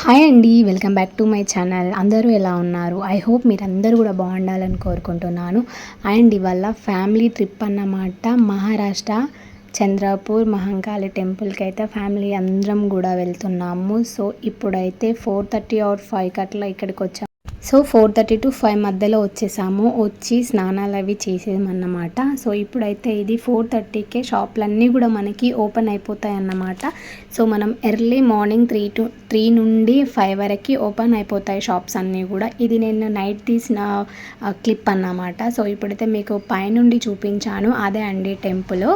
Hi అండి welcome back to my channel. అందరూ ఎలా ఉన్నారు? ఐ హోప్ మీరందరూ కూడా బాగుండాలని కోరుకుంటున్నాను. అండ్ ఇవాళ ఫ్యామిలీ ట్రిప్ అన్నమాట. మహారాష్ట్ర చంద్రపూర్ మహంకాళి టెంపుల్కి అయితే ఫ్యామిలీ అందరం కూడా వెళ్తున్నాము. సో ఇప్పుడైతే ఫోర్ థర్టీ ఆర్ ఫైవ్కి అట్లా ఇక్కడికి వచ్చాము so four thirty to five మధ్యలో వచ్చేసాము. వచ్చి స్నానాలు అవి చేసేమన్నమాట. సో ఇప్పుడైతే ఇది ఫోర్ థర్టీకే షాపులన్నీ కూడా మనకి ఓపెన్ అయిపోతాయి అన్నమాట సో మనం early morning three to three నుండి ఫైవ్ వరకు ఓపెన్ అయిపోతాయి షాప్స్ అన్నీ కూడా. ఇది నేను నైట్ తీసిన క్లిప్ అన్నమాట. సో ఇప్పుడైతే మీకు పైనుండి చూపించాను అదే అండి టెంపుల్.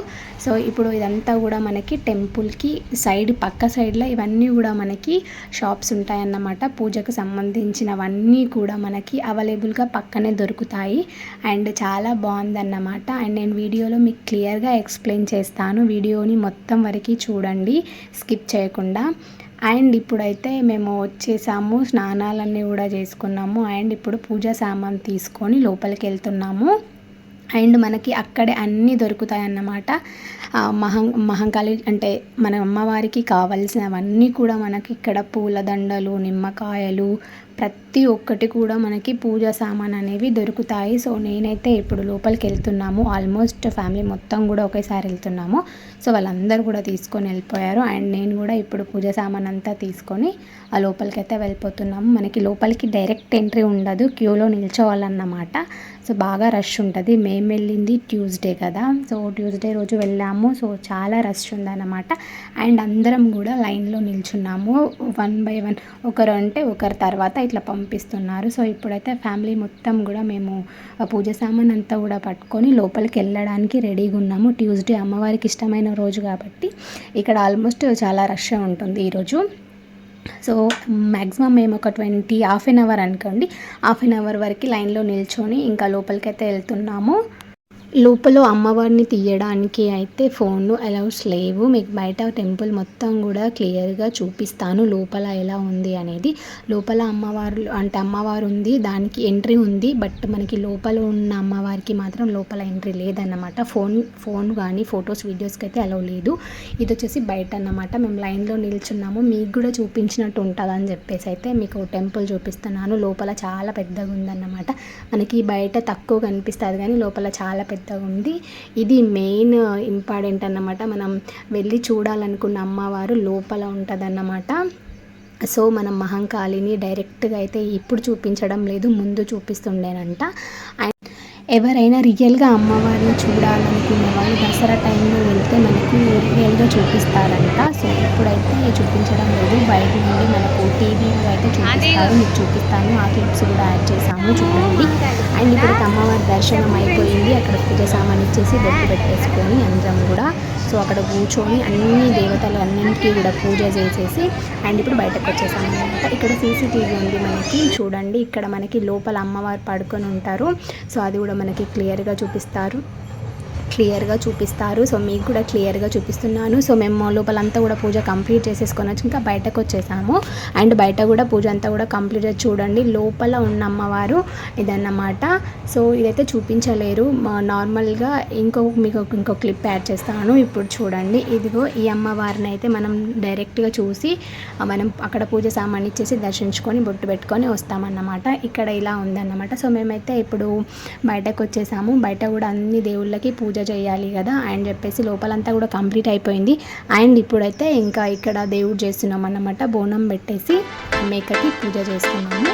సో ఇప్పుడు ఇదంతా కూడా మనకి టెంపుల్కి సైడ్ పక్క సైడ్లో ఇవన్నీ కూడా మనకి షాప్స్ ఉంటాయన్నమాట. పూజకు సంబంధించినవన్నీ కూడా మనకి అవైలబుల్గా పక్కనే దొరుకుతాయి. అండ్ చాలా బాగుందన్నమాట. అండ్ నేను వీడియోలో మీకు క్లియర్గా ఎక్స్ప్లెయిన్ చేస్తాను. వీడియోని మొత్తం వరకు చూడండి. స్కిప్ చేయకుండా. అండ్ ఇప్పుడైతే మేము వచ్చేసాము. స్నానాలన్నీ కూడా చేసుకున్నాము. అండ్ ఇప్పుడు పూజా సామాన్ తీసుకొని లోపలికి వెళ్తున్నాము అండ్ మనకి అక్కడే అన్నీ దొరుకుతాయి అన్నమాట మహం మహంకాళి అంటే మన అమ్మవారికి కావలసినవన్నీ కూడా మనకి ఇక్కడ పూలదండలు నిమ్మకాయలు ప్రతి ఒక్కటి కూడా మనకి పూజా సామాన్ అనేవి దొరుకుతాయి. సో నేనైతే ఇప్పుడు లోపలికి వెళ్తున్నాము. ఆల్మోస్ట్ ఫ్యామిలీ మొత్తం కూడా ఒకేసారి వెళ్తున్నాము. సో వాళ్ళందరూ కూడా తీసుకొని వెళ్ళిపోయారు. అండ్ నేను కూడా ఇప్పుడు పూజ సామాన్ అంతా తీసుకొని ఆ లోపలికి అయితే వెళ్ళిపోతున్నాము. మనకి లోపలికి డైరెక్ట్ ఎంట్రీ ఉండదు. క్యూలో నిల్చోవాలన్నమాట. సో బాగా రష్ ఉంటుంది. మేము వెళ్ళింది ట్యూస్డే కదా. సో ట్యూస్డే రోజు వెళ్ళాము. సో చాలా రష్ ఉందన్నమాట. అండ్ అందరం కూడా లైన్లో నిల్చున్నాము. వన్ బై వన్ ఒకరు అంటే ఒకరి తర్వాత ఇట్లా పంపిస్తున్నారు. సో ఇప్పుడైతే ఫ్యామిలీ మొత్తం కూడా మేము పూజ సామాన్ అంతా కూడా పట్టుకొని లోపలికి వెళ్ళడానికి రెడీగా ఉన్నాము. ట్యూస్డే అమ్మవారికి ఇష్టమైన రోజు కాబట్టి ఇక్కడ ఆల్మోస్ట్ చాలా రష్ ఉంటుంది ఈరోజు సో మ్యాక్సిమం మేము ఒక ట్వంటీ హాఫ్ ఎన్ అవర్ అనుకోండి. హాఫ్ ఎన్ అవర్ వరకు లైన్లో నిల్చొని ఇంకా లోపలికైతే వెళ్తున్నాము. లోపల అమ్మవారిని తీయడానికి అయితే ఫోన్లు అలౌస్ లేవు. మీకు బయట టెంపుల్ మొత్తం కూడా క్లియర్గా చూపిస్తాను. లోపల ఎలా ఉంది అనేది. లోపల అమ్మవారు అంటే అమ్మవారు ఉంది దానికి ఎంట్రీ ఉంది. బట్ మనకి లోపల ఉన్న అమ్మవారికి మాత్రం లోపల ఎంట్రీ లేదన్నమాట. ఫోన్ ఫోన్ కానీ ఫొటోస్ వీడియోస్కి అయితే అలౌ లేదు. ఇది వచ్చేసి బయట అన్నమాట మేము లైన్లో నిల్చున్నాము. మీకు కూడా చూపించినట్టు ఉంటుందని చెప్పేసి అయితే మీకు టెంపుల్ చూపిస్తున్నాను. లోపల చాలా పెద్దగా ఉందన్నమాట మనకి బయట తక్కువ కనిపిస్తుంది కానీ లోపల చాలా పెద్ద పెద్దగా ఉంది. ఇది మెయిన్ ఇంపార్టెంట్ అన్నమాట. మనం వెళ్ళి చూడాలనుకున్న అమ్మవారు లోపల ఉంటుందన్నమాట. సో మనం మహంకాళిని డైరెక్ట్గా అయితే ఇప్పుడు చూపించడం లేదు ముందు చూపిస్తుండేనంట. ఎవరైనా రియల్గా అమ్మవారిని చూడాలనుకున్న వాళ్ళు దసరా టైంలో వెళ్తే మనకు రియల్గా చూపిస్తారంట. సో ఇప్పుడైతే చూపించడం లేదు. బయట నుండి మనకు టీవీ అయితే చూపిస్తారు మీకు చూపిస్తాను. ఆ క్లిప్స్ కూడా యాడ్ చేసాము చూడండి. అండ్ ఇప్పుడు అమ్మవారి దర్శనం అయిపోయింది. అక్కడ పూజ సామాన్ ఇచ్చేసి బొట్టు పెట్టేసుకొని అందరం కూడా. సో అక్కడ కూర్చొని అన్ని దేవతలు అన్నింటికి కూడా పూజ చేసేసి అండ్ ఇప్పుడు బయటకు వచ్చేసాము అనమాట ఇక్కడ సీసీటీవీ ఉంది మనకి. చూడండి. ఇక్కడ మనకి లోపల అమ్మవారు పడుకొని ఉంటారు. సో అది కూడా మనకి క్లియర్గా చూపిస్తారు. క్లియర్గా చూపిస్తారు. సో మీకు కూడా క్లియర్గా చూపిస్తున్నాను. సో మేము లోపలంతా కూడా పూజ కంప్లీట్ చేసేసుకొని వచ్చి ఇంకా బయటకు వచ్చేసాము. అండ్ బయట కూడా పూజ అంతా కూడా కంప్లీట్ చూడండి. లోపల ఉన్న అమ్మవారు ఇదన్నమాట. సో ఇదైతే చూపించలేరు. నార్మల్గా ఇంకో మీకు ఇంకో క్లిప్ యాడ్ చేస్తాను. ఇప్పుడు చూడండి. ఇదిగో ఈ అమ్మవారిని అయితే మనం డైరెక్ట్గా చూసి మనం అక్కడ పూజ సామాన్ ఇచ్చేసి దర్శించుకొని బొట్టు పెట్టుకొని వస్తామన్నమాట. ఇక్కడ ఇలా ఉందన్నమాట. సో మేమైతే ఇప్పుడు బయటకు వచ్చేసాము. బయట కూడా అన్ని దేవుళ్ళకి పూజ చేయాలి కదా అని చెప్పేసి లోపలంతా కూడా కంప్లీట్ అయిపోయింది. అండ్ ఇప్పుడైతే ఇంకా ఇక్కడ దేవుడు చేస్తున్నాం అన్నమాట బోనం పెట్టేసి మేకకి పూజ చేస్తున్నాము.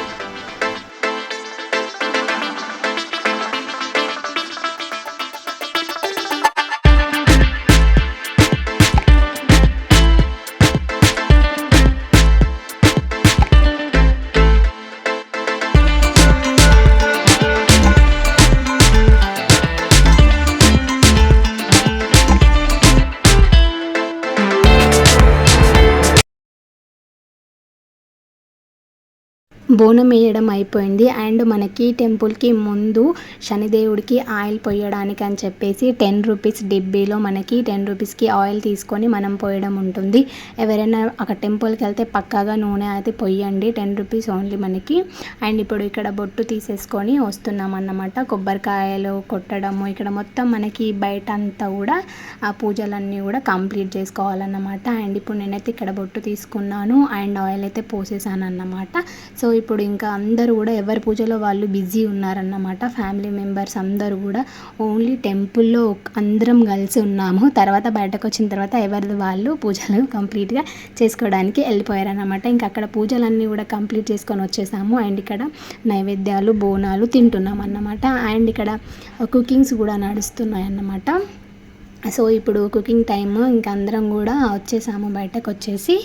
బోనం వేయడం అయిపోయింది. అండ్ మనకి టెంపుల్కి ముందు శనిదేవుడికి ఆయిల్ పోయడానికి అని చెప్పేసి టెన్ రూపీస్ డిబ్బీలో మనకి టెన్ రూపీస్కి ఆయిల్ తీసుకొని మనం పోయడం ఉంటుంది. ఎవరైనా అక్కడ టెంపుల్కి వెళ్తే పక్కాగా నూనె అయితే పొయ్యండి. టెన్ రూపీస్ ఓన్లీ మనకి. అండ్ ఇప్పుడు ఇక్కడ బొట్టు తీసేసుకొని వస్తున్నాం అన్నమాట కొబ్బరికాయలు కొట్టడము ఇక్కడ మొత్తం మనకి బయట అంతా కూడా ఆ పూజలన్నీ కూడా కంప్లీట్ చేసుకోవాలన్నమాట. అండ్ ఇప్పుడు నేనైతే ఇక్కడ బొట్టు తీసుకున్నాను. అండ్ ఆయిల్ అయితే పోసేసాను అన్నమాట సో ఇప్పుడు ఇప్పుడు ఇంకా అందరూ కూడా ఎవరి పూజలో వాళ్ళు బిజీ ఉన్నారన్నమాట. ఫ్యామిలీ మెంబర్స్ అందరూ కూడా ఓన్లీ టెంపుల్లో అందరం కలిసి ఉన్నాము. తర్వాత బయటకు వచ్చిన తర్వాత ఎవరిది వాళ్ళు పూజలు కంప్లీట్గా చేసుకోవడానికి వెళ్ళిపోయారన్నమాట. ఇంకా అక్కడ పూజలన్నీ కూడా కంప్లీట్ చేసుకొని వచ్చేసాము. అండ్ ఇక్కడ నైవేద్యాలు బోనాలు తింటున్నాం అన్నమాట అండ్ ఇక్కడ కుకింగ్స్ కూడా నడుస్తున్నాయి అన్నమాట సో ఇప్పుడు కుకింగ్ టైమ్ ఇంకా అందరం కూడా వచ్చేసాము బయటకు వచ్చేసి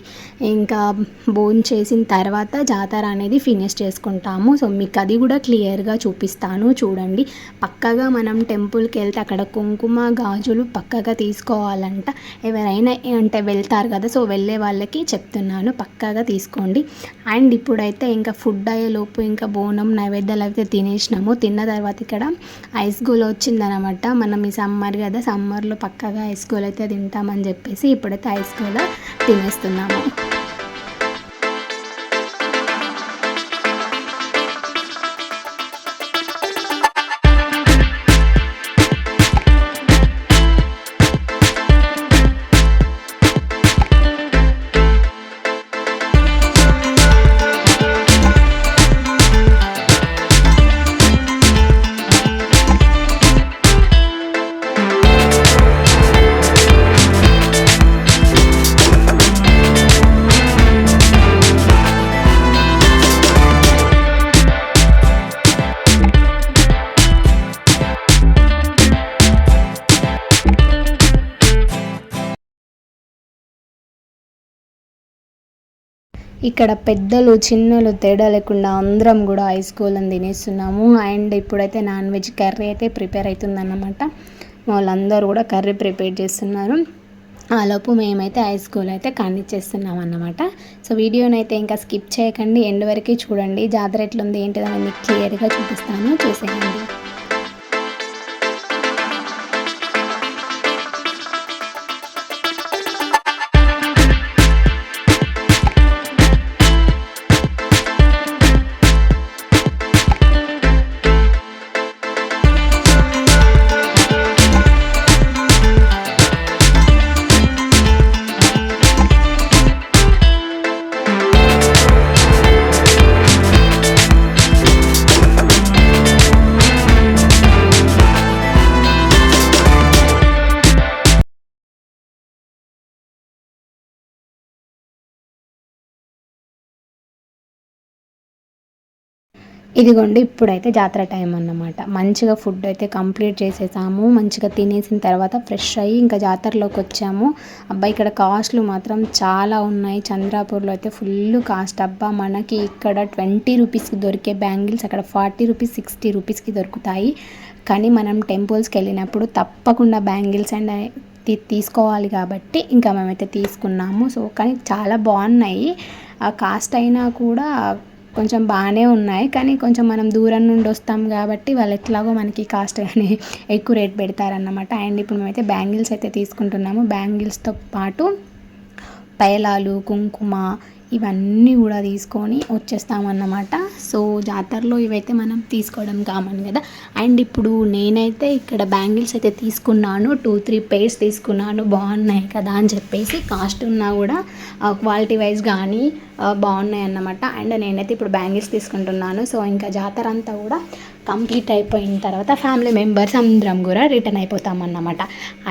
ఇంకా బోన్ చేసిన తర్వాత జాతర అనేది ఫినిష్ చేసుకుంటాము. సో మీకు అది కూడా క్లియర్గా చూపిస్తాను చూడండి. పక్కగా మనం టెంపుల్కి వెళ్తే అక్కడ కుంకుమ గాజులు పక్కగా తీసుకోవాలంట. ఎవరైనా అంటే వెళ్తారు కదా సో వెళ్ళే వాళ్ళకి చెప్తున్నాను పక్కాగా తీసుకోండి. అండ్ ఇప్పుడైతే ఇంకా ఫుడ్ అయ్యేలోపు ఇంకా బోనం నైవేద్యాలు అయితే తినేసినాము. తిన్న తర్వాత ఇక్కడ ఐస్ గోల్ వచ్చిందనమాట. మనం ఈ సమ్మర్ కదా సమ్మర్లో పక్కగా ఐస్ గోల్ అయితే తింటామని చెప్పేసి ఇప్పుడైతే ఐస్ గోల్ తినేస్తున్నాము. ఇక్కడ పెద్దలు చిన్నలు తేడా లేకుండా అందరం కూడా ఐస్ గోళం తినేస్తున్నాము. అండ్ ఇప్పుడైతే నాన్ వెజ్ కర్రీ అయితే ప్రిపేర్ అవుతుందన్నమాట వాళ్ళందరూ కూడా కర్రీ ప్రిపేర్ చేస్తున్నారు. ఆలోపు మేమైతే ఐస్ గోల్ అయితే కానిచ్చేస్తున్నాం అన్నమాట సో వీడియోని అయితే ఇంకా స్కిప్ చేయకండి. ఎండ్ వరకు చూడండి. జాతర ఎట్లుంది ఏంటిదని మీకు క్లియర్గా చూపిస్తాను. చూసేయండి. ఇదిగోండి ఇప్పుడైతే జాతర టైం అన్నమాట. మంచిగా ఫుడ్ అయితే కంప్లీట్ చేసేసాము. మంచిగా తినేసిన తర్వాత ఫ్రెష్ అయ్యి ఇంకా జాతరలోకి వచ్చాము. అబ్బాయి ఇక్కడ కాస్ట్లు మాత్రం చాలా ఉన్నాయి. చంద్రాపూర్లో అయితే ఫుల్ కాస్ట్ అబ్బా మనకి ఇక్కడ ట్వంటీ రూపీస్కి దొరికే బ్యాంగిల్స్ అక్కడ ఫార్టీ రూపీస్ సిక్స్టీ రూపీస్కి దొరుకుతాయి. కానీ మనం టెంపుల్స్కి వెళ్ళినప్పుడు తప్పకుండా బ్యాంగిల్స్ అండ్ తీసుకోవాలి కాబట్టి ఇంకా మేమైతే తీసుకున్నాము. సో కానీ చాలా బాగున్నాయి. కాస్ట్ అయినా కూడా కొంచెం బాగానే ఉన్నాయి. కానీ కొంచెం మనం దూరం నుండి వస్తాం కాబట్టి వాళ్ళు ఎట్లాగో మనకి కాస్ట్ కానీ ఎక్కువ రేట్ పెడతారన్నమాట. అండ్ ఇప్పుడు మేమైతే బ్యాంగిల్స్ అయితే తీసుకుంటున్నాము. బ్యాంగిల్స్తో పాటు పైలాలు కుంకుమ ఇవన్నీ కూడా తీసుకొని వచ్చేస్తామన్నమాట. సో జాతరలో ఇవైతే మనం తీసుకోవడం కామన్ కదా. అండ్ ఇప్పుడు నేనైతే ఇక్కడ బ్యాంగిల్స్ అయితే తీసుకున్నాను. టూ త్రీ పేర్స్ తీసుకున్నాను. బాగున్నాయి కదా అని చెప్పేసి కాస్ట్ ఉన్నా కూడా క్వాలిటీ వైజ్ కానీ బాగున్నాయి అన్నమాట అండ్ నేనైతే ఇప్పుడు బ్యాంగిల్స్ తీసుకుంటున్నాను. సో ఇంకా జాతర అంతా కూడా కంప్లీట్ అయిపోయిన తర్వాత ఫ్యామిలీ మెంబర్స్ అందరం కూడా return అయిపోతామన్నమాట.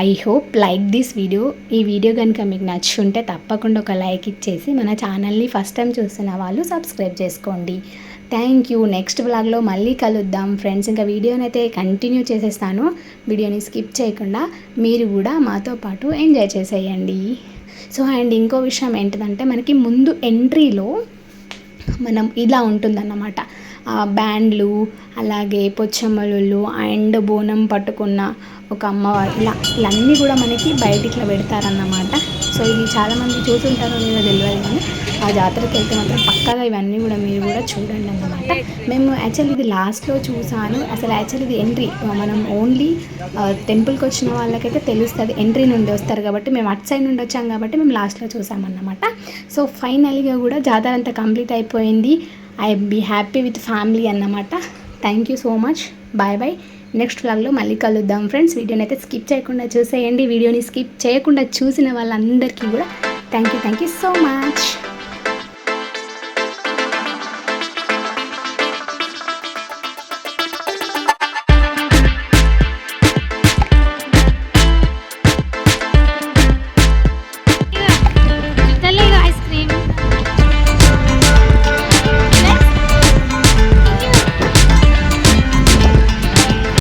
I hope like this video ఈ వీడియో కనుక మీకు నచ్చుంటే తప్పకుండా ఒక లైక్ ఇచ్చేసి మన ఛానల్ని ఫస్ట్ టైం చూస్తున్న వాళ్ళు సబ్స్క్రైబ్ చేసుకోండి. థ్యాంక్ యూ నెక్స్ట్ బ్లాగ్లో మళ్ళీ కలుద్దాం. ఫ్రెండ్స్ ఇంకా వీడియోని అయితే కంటిన్యూ చేసేస్తాను. వీడియోని స్కిప్ చేయకుండా మీరు కూడా మాతో పాటు ఎంజాయ్ చేసేయండి. సో అండ్ ఇంకో విషయం ఏంటిదంటే మనకి ముందు ఎంట్రీలో మనం ఇలా ఉంటుందన్నమాట. బ్యాండ్లు అలాగే పొచ్చమ్మలు అండ్ బోనం పట్టుకున్న ఒక అమ్మవారు. ఇలా ఇలా అన్నీ కూడా మనకి బయట ఇట్లా పెడతారన్నమాట. సో ఇది చాలామంది చూసుంటారో లేదో తెలియదు కానీ ఆ జాతరకి వెళ్తే మాత్రం పక్కగా ఇవన్నీ కూడా మీరు కూడా చూడండి అన్నమాట. మేము యాక్చువల్లీ ఇది లాస్ట్లో చూసాను అసలు యాక్చువల్ ఇది ఎంట్రీ మనం ఓన్లీ టెంపుల్కి వచ్చిన వాళ్ళకైతే తెలుస్తుంది. ఎంట్రీ నుండి వస్తారు కాబట్టి మేము అటు సైడ్ నుండి వచ్చాం కాబట్టి మేము లాస్ట్లో చూసామన్నమాట సో ఫైనల్గా కూడా జాతర అంతా కంప్లీట్ అయిపోయింది. I be happy with family అన్నమాట. Thank you so much bye bye next వ్లాగ్లో మళ్ళీ కలుద్దాం ఫ్రెండ్స్ వీడియోని అయితే స్కిప్ చేయకుండా చూసేయండి. వీడియోని స్కిప్ చేయకుండా చూసిన వాళ్ళందరికీ కూడా thank you thank you so much